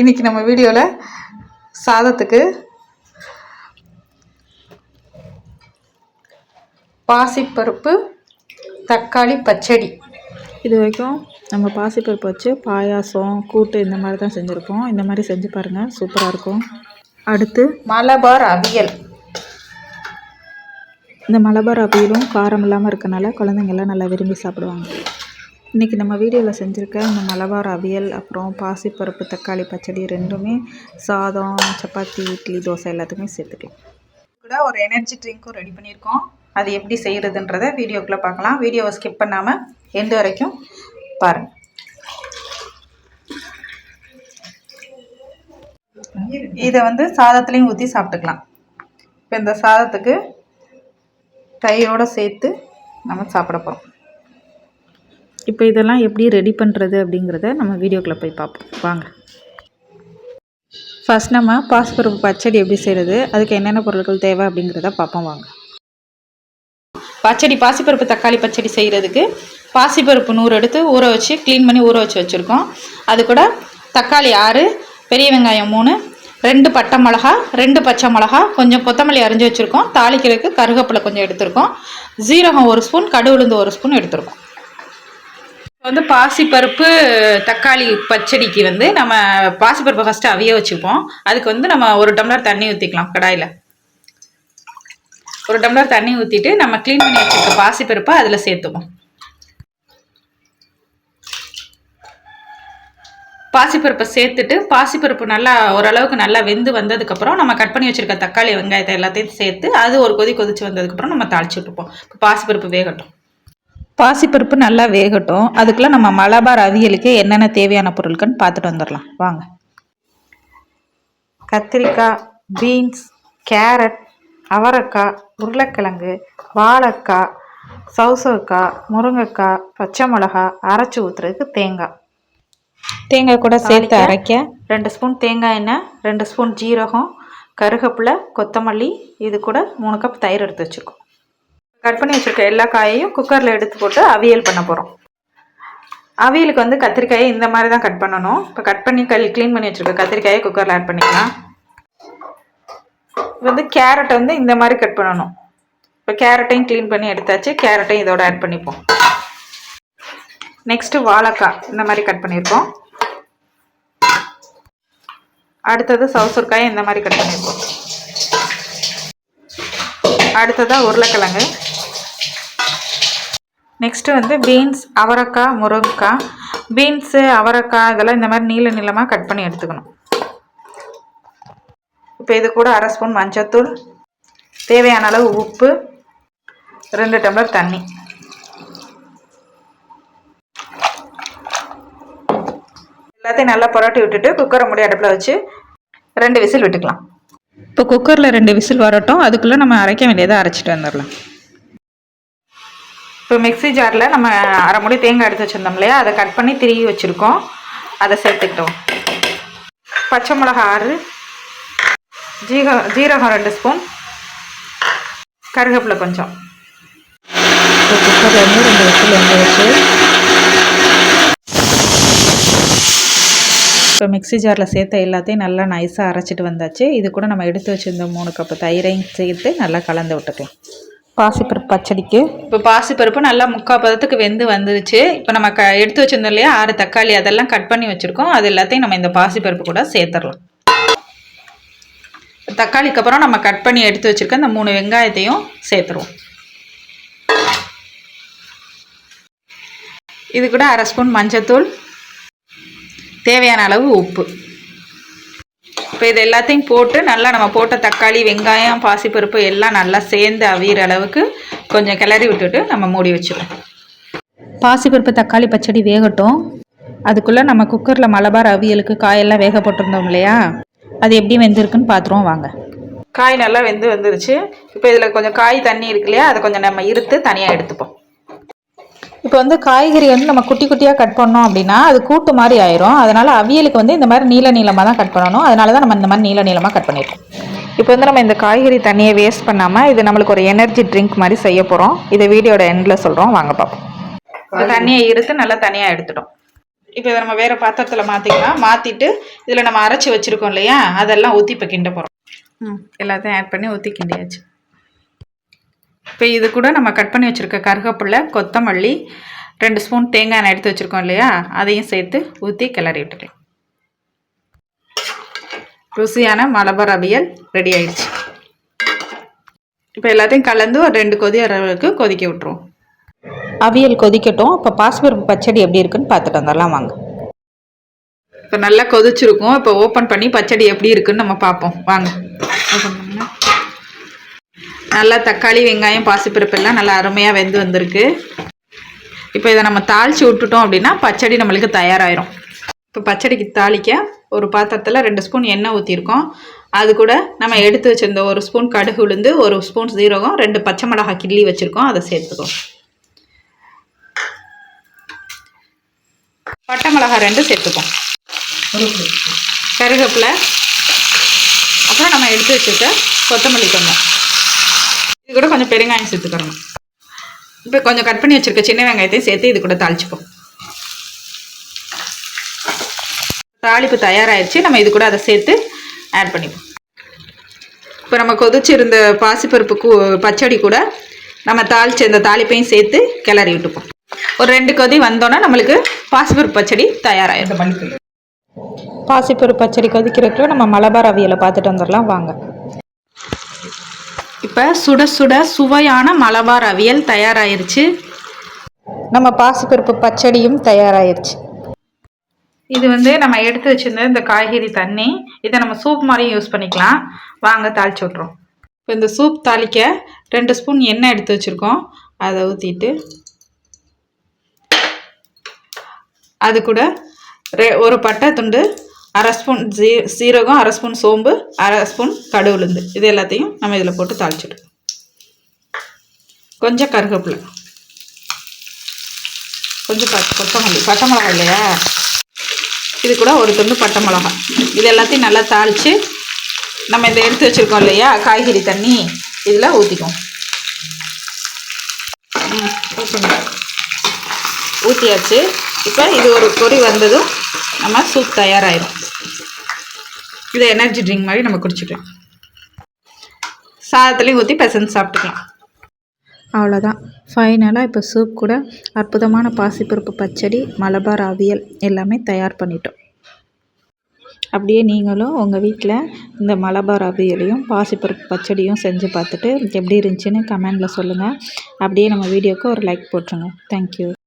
இன்றைக்கி நம்ம வீடியோவில் சாதத்துக்கு பாசிப்பருப்பு தக்காளி பச்சடி. இது வரைக்கும் நம்ம பாசிப்பருப்பு வச்சு பாயாசம் கூட்டு இந்த மாதிரி தான் செஞ்சுருக்கோம். இந்த மாதிரி செஞ்சு பாருங்கள் சூப்பராக இருக்கும். அடுத்து மலபார் அவியல். இந்த மலபார் அவியலும் காரம் இல்லாமல் இருக்கனால குழந்தைங்கள்லாம் நல்லா விரும்பி சாப்பிடுவாங்க. இன்றைக்கி நம்ம வீடியோவில் செஞ்சுருக்க இந்த மலபார் அவியல் அப்புறம் பாசிப்பருப்பு தக்காளி பச்சடி ரெண்டுமே சாதம் சப்பாத்தி இட்லி தோசை எல்லாத்துக்குமே சேர்த்துக்கலாம். கூட ஒரு எனர்ஜி ட்ரிங்க்கும் ரெடி பண்ணியிருக்கோம். அது எப்படி செய்கிறதுன்றத வீடியோக்குள்ளே பார்க்கலாம். வீடியோவை ஸ்கிப் பண்ணாமல் எண்டு வரைக்கும் பாருங்கள் இதை வந்து சாதத்துலேயும் ஊற்றி சாப்பிட்டுக்கலாம். இப்போ இந்த சாதத்துக்கு தயிரோடு சேர்த்து நம்ம சாப்பிட போகிறோம் இப்போ இதெல்லாம் எப்படி ரெடி பண்ணுறது அப்படிங்கிறத நம்ம வீடியோக்குள்ளே போய் பார்ப்போம். வாங்க. ஃபஸ்ட் நம்ம பாசிப்பருப்பு பச்சடி எப்படி செய்கிறது அதுக்கு என்னென்ன பொருட்கள் தேவை அப்படிங்கிறத பார்ப்போம் வாங்க. பச்சடி பாசிப்பருப்பு தக்காளி பச்சடி செய்கிறதுக்கு பாசிப்பருப்பு நூறு எடுத்து ஊற வச்சு க்ளீன் பண்ணி ஊற வச்சு வச்சுருக்கோம். அது கூட தக்காளி ஆறு பெரிய வெங்காயம் மூணு ரெண்டு பட்டை மிளகா ரெண்டு பச்சை மிளகா கொஞ்சம் கொத்தமல்லி அரிஞ்சு வச்சுருக்கோம். தாளிக்கிறதுக்கு கருவேப்பிலை கொஞ்சம் எடுத்திருக்கோம். ஜீரகம் ஒரு ஸ்பூன் கடுகுளுந்து ஒரு ஸ்பூன் எடுத்திருக்கோம். வந்து பாசிப்பருப்பு தக்காளி பச்சடிக்கு வந்து நம்ம பாசிப்பருப்பை ஃபஸ்ட்டு அவிய வச்சுப்போம். அதுக்கு வந்து நம்ம ஒரு டம்ளர் தண்ணி ஊற்றிக்கலாம் கடாயில். ஒரு டம்ளர் தண்ணி ஊற்றிட்டு நம்ம க்ளீன் பண்ணி வச்சுருக்க பாசிப்பருப்பை அதில் சேர்த்துப்போம். பாசிப்பருப்பை சேர்த்துட்டு பாசிப்பருப்பு நல்லா ஓரளவுக்கு நல்லா வெந்து வந்ததுக்கப்புறம் நம்ம கட் பண்ணி வச்சுருக்க தக்காளி வெங்காயத்தை எல்லாத்தையும் சேர்த்து அது ஒரு கொதி கொதிச்சு வந்ததுக்கப்புறம் நம்ம தாளிச்சு விட்டுப்போம். இப்போ பாசிப்பருப்பு வேகட்டும். பாசிப்பருப்பு நல்லா வேகட்டும். அதுக்குள்ளே நம்ம மலபார் அவியலுக்கு என்னென்ன தேவையான பொருட்கள்னு பார்த்துட்டு வந்துடலாம். வாங்க. கத்திரிக்காய் பீன்ஸ் கேரட் அவரைக்காய் உருளைக்கிழங்கு வாழைக்காய் சவுசவுக்காய் முருங்கைக்காய் பச்சை மிளகா அரைச்சி ஊற்றுறதுக்கு தேங்காய். தேங்காய் கூட சேர்த்து அரைக்க. ரெண்டு ஸ்பூன் தேங்காய் எண்ணெய் ரெண்டு ஸ்பூன் ஜீரகம் கருகப்பிலை கொத்தமல்லி இது கூட மூணு கப் தயிர் எடுத்து வச்சுருக்கோம். கட் பண்ணி வச்சுருக்க எல்லா காயையும் குக்கரில் எடுத்து போட்டு அவியல் பண்ண போகிறோம் அவியலுக்கு வந்து கத்திரிக்காயை இந்த மாதிரி தான் கட் பண்ணணும். இப்போ கட் பண்ணி கல் க்ளீன் பண்ணி வச்சுருக்க கத்திரிக்காயை குக்கரில் ஆட் பண்ணிக்கலாம். வந்து கேரட்டை வந்து இந்த மாதிரி கட் பண்ணணும். இப்போ கேரட்டையும் க்ளீன் பண்ணி எடுத்தாச்சு. கேரட்டையும் இதோட ஆட் பண்ணிப்போம். நெக்ஸ்ட்டு வாழைக்காய் இந்த மாதிரி கட் பண்ணியிருக்கோம். அடுத்தது சவுசூர்காய் இந்த மாதிரி கட் பண்ணியிருக்கோம். அடுத்ததாக உருளைக்கிழங்கு. நெக்ஸ்ட்டு வந்து பீன்ஸ் அவரைக்காய் முருங்கைக்காய். பீன்ஸு அவரக்காய் இதெல்லாம் இந்த மாதிரி நீள நீளமாக கட் பண்ணி எடுத்துக்கணும். இப்போ இது கூட அரை ஸ்பூன் மஞ்சத்தூள். தேவையான அளவு உப்பு. ரெண்டு டம்ளர் தண்ணி. எல்லாத்தையும் நல்லா புரட்டி விட்டுட்டு குக்கரை முடி அடுப்பில் வச்சு ரெண்டு விசில் விட்டுக்கலாம். இப்போ குக்கரில் ரெண்டு விசில் வரட்டும். அதுக்குள்ளே நம்ம அரைக்க வேண்டியதை அரைச்சிட்டு வந்துடலாம். இப்போ மிக்ஸி ஜாரில் நம்ம அரை முடி தேங்காய் எடுத்து வச்சுருந்தோம் இல்லையா? அதை கட் பண்ணி திருகி வச்சுருக்கோம். அதை சேர்த்துக்கிட்டோம். பச்சை மிளகா ஆறு ஜீக ஜீரகம் ரெண்டு ஸ்பூன் கருவேப்பிலை கொஞ்சம். இப்போ வந்து ரெண்டு விசில் வந்து இப்போ மிக்ஸி ஜாரில் சேர்த்த எல்லாத்தையும் நல்லா நைஸாக அரைச்சிட்டு வந்தாச்சு. இது கூட நம்ம எடுத்து வச்சுருந்த மூணு கப்பு தயிரையும் சேர்த்து நல்லா கலந்து விட்டுக்கலாம். பாசிப்பருப்பு பச்சடிக்கு. இப்போ பாசிப்பருப்பு நல்லா முக்கால் பதத்துக்கு வெந்து வந்துருச்சு. இப்போ நம்ம க எடுத்து வச்சிருந்தோம் இல்லையா? ஆறு தக்காளி அதெல்லாம் கட் பண்ணி வச்சுருக்கோம். அது எல்லாத்தையும் நம்ம இந்த பாசிப்பருப்பு கூட சேர்த்துடலாம். தக்காளிக்கு அப்புறம் நம்ம கட் பண்ணி எடுத்து வச்சுருக்க இந்த மூணு வெங்காயத்தையும் சேர்த்துருவோம். இது கூட அரை ஸ்பூன் மஞ்சத்தூள். தேவையான அளவு உப்பு. இப்போ இது எல்லாத்தையும் போட்டு நல்லா நம்ம போட்ட தக்காளி வெங்காயம் பாசிப்பருப்பு எல்லாம் நல்லா சேர்ந்து அவியிற அளவுக்கு கொஞ்சம் கிளறி விட்டுட்டு நம்ம மூடி வச்சிடுவோம் பாசிப்பருப்பு தக்காளி பச்சடி வேகட்டும். அதுக்குள்ளே நம்ம குக்கரில் மலபார் அவியலுக்கு காயெல்லாம் வேக போட்டிருந்தோம் இல்லையா? அது எப்படி வெந்திருக்குன்னு பார்த்துருவோம் வாங்க. காய் நல்லா வெந்து வந்துருச்சு. இப்போ இதில் கொஞ்சம் காய் தண்ணி இருக்கு இல்லையா? அதை கொஞ்சம் நம்ம இருத்து தனியாக எடுத்துப்போம். இப்போ வந்து காய்கறி வந்து நம்ம குட்டி குட்டியாக கட் பண்ணோம் அப்படின்னா அது கூட்டு மாதிரி ஆயிரும். அதனால அவியலுக்கு வந்து இந்த மாதிரி நீல நீளமாக தான் கட் பண்ணணும். அதனால தான் நம்ம இந்த மாதிரி நீல நீளமாக கட் பண்ணியிருக்கோம் இப்போ வந்து நம்ம இந்த காய்கறி தண்ணியை வேஸ்ட் பண்ணாமல் இது நம்மளுக்கு ஒரு எனர்ஜி ட்ரிங்க் மாதிரி செய்ய போகிறோம் இதை வீடியோட எண்டில் சொல்கிறோம் வாங்க பார்ப்போம் இந்த தண்ணியை இருத்து நல்லா தனியாக எடுத்துட்டோம். இப்போ இதை நம்ம வேறு பாத்திரத்தில் மாற்றிக்கலாம் மாற்றிட்டு இதில் நம்ம அரைச்சி வச்சுருக்கோம் இல்லையா? அதெல்லாம் ஊற்றி இப்போ கிண்ட போகிறோம் ம் எல்லாத்தையும் ஆட் பண்ணி ஊற்றி கிண்டியாச்சு. இப்போ இது கூட நம்ம கட் பண்ணி வச்சுருக்க கருகப்புல்லை கொத்தமல்லி ரெண்டு ஸ்பூன் தேங்காய் எண்ணெய் எடுத்து வச்சுருக்கோம் இல்லையா? அதையும் சேர்த்து ஊற்றி கிளறி விட்டுக்கலாம் ருசியான மலபார் அவியல் ரெடி ஆயிடுச்சு. இப்போ எல்லாத்தையும் கலந்து ஒரு ரெண்டு கொதி அளவுக்கு கொதிக்க விட்டுருவோம். அவியல் கொதிக்கட்டும். இப்போ பாஸ்பருப்பு பச்சடி எப்படி இருக்குன்னு பார்த்துட்டு வந்துடலாம் வாங்க. இப்போ நல்லா கொதிச்சிருக்கும். இப்போ ஓப்பன் பண்ணி பச்சடி எப்படி இருக்குன்னு நம்ம பார்ப்போம். வாங்க. ஓப்பன் பண்ணுங்க. நல்லா தக்காளி வெங்காயம் பாசிப்பருப்பெல்லாம் நல்லா அருமையாக வெந்து வந்திருக்கு. இப்போ இதை நம்ம தாளித்து விட்டுட்டோம் அப்படின்னா பச்சடி நம்மளுக்கு தயாராகிடும் இப்போ பச்சடிக்கு தாளிக்க ஒரு பாத்திரத்தில் ரெண்டு ஸ்பூன் எண்ணெய் ஊற்றிருக்கோம் அது கூட நம்ம எடுத்து வச்சிருந்த ஒரு ஸ்பூன் கடுகு உளுந்து ஒரு ஸ்பூன் சீரகம் ரெண்டு பச்சை மிளகாய் கிள்ளி வச்சுருக்கோம். அதை சேர்த்துக்கோ பட்டை மிளகாய் ரெண்டு சேர்த்துப்போம் கருவேப்பிலை. அப்புறம் நம்ம எடுத்து வச்சுருக்க கொத்தமல்லி கொஞ்சம். கூட கொஞ்சம் பெருங்காயம் சேர்த்துக்கிறோம் இப்போ கொஞ்சம் கட் பண்ணி வச்சுருக்க சின்ன வெங்காயத்தையும் சேர்த்து இது கூட தாளிச்சுப்போம். தாளிப்பு தயாராகிடுச்சு நம்ம இது கூட அதை சேர்த்து ஆட் பண்ணிப்போம். இப்போ நம்ம கொதிச்சிருந்த பாசிப்பருப்பு கூ பச்சடி கூட நம்ம தாளிச்சு இந்த தாளிப்பையும் சேர்த்து கிளறி விட்டுப்போம். ஒரு ரெண்டு கொதி வந்தோன்னா நம்மளுக்கு பாசிப்பருப்பு பச்சடி தயாராகிடும் பாசிப்பருப்பு பச்சடி கொதிக்கிறதுக்குள்ள நம்ம மலபார் அவியலை பார்த்துட்டு வந்துடலாம். வாங்க. இப்போ சுட சுட சுவையான மலபார் அவியல் தயாராயிருச்சு. நம்ம பாசிப்பருப்பு பச்சடியும் தயாராகிருச்சு இது வந்து நம்ம எடுத்து வச்சிருந்த இந்த காய்கறி தண்ணி இதை நம்ம சூப் மாதிரியும் யூஸ் பண்ணிக்கலாம். வாங்க தாளிச்சு விட்றோம் இப்போ இந்த சூப் தாளிக்க ரெண்டு ஸ்பூன் எண்ணெய் எடுத்து வச்சுருக்கோம். அதை ஊற்றிட்டு அது கூட ரெ ஒரு பட்டை துண்டு அரை ஸ்பூன் ஜீ சீரகம் அரை ஸ்பூன் சோம்பு அரை ஸ்பூன் கடுவுளுந்து இது எல்லாத்தையும் நம்ம இதில் போட்டு தாளிச்சிடும் கொஞ்சம் கருவேப்பிலை கொஞ்சம் ப கொத்தமல்லி பட்டை மிளகா இல்லையா? இது கூட ஒரு துண்டு பட்டை மிளகா இது எல்லாத்தையும் நல்லா தாளித்து நம்ம இதை எடுத்து வச்சுருக்கோம் இல்லையா? காய்கறி தண்ணி இதில் ஊற்றிக்குவோம் ம் ஊற்றியாச்சு இப்போ இது ஒரு பொறி வந்ததும் நம்ம சூப் தயாராகிடும் இதை எனர்ஜி ட்ரிங்க் மாதிரி நம்ம குடிச்சிக்கலாம். சாதத்துலேயும் ஊற்றி பெசன்ஸ் சாப்பிட்டுக்கலாம். அவ்வளோதான் ஃபைனலாக இப்போ சூப் கூட அற்புதமான பாசிப்பருப்பு பச்சடி மலபார் அவியல் எல்லாமே தயார் பண்ணிட்டோம். அப்படியே நீங்களும் உங்கள் வீட்டில் இந்த மலபார் அவியலையும் பாசிப்பருப்பு பச்சடியும் செஞ்சு பார்த்துட்டு எப்படி இருந்துச்சுன்னு கமெண்டில் சொல்லுங்கள் அப்படியே நம்ம வீடியோவுக்கு ஒரு லைக் போட்டுருங்க. தேங்க்யூ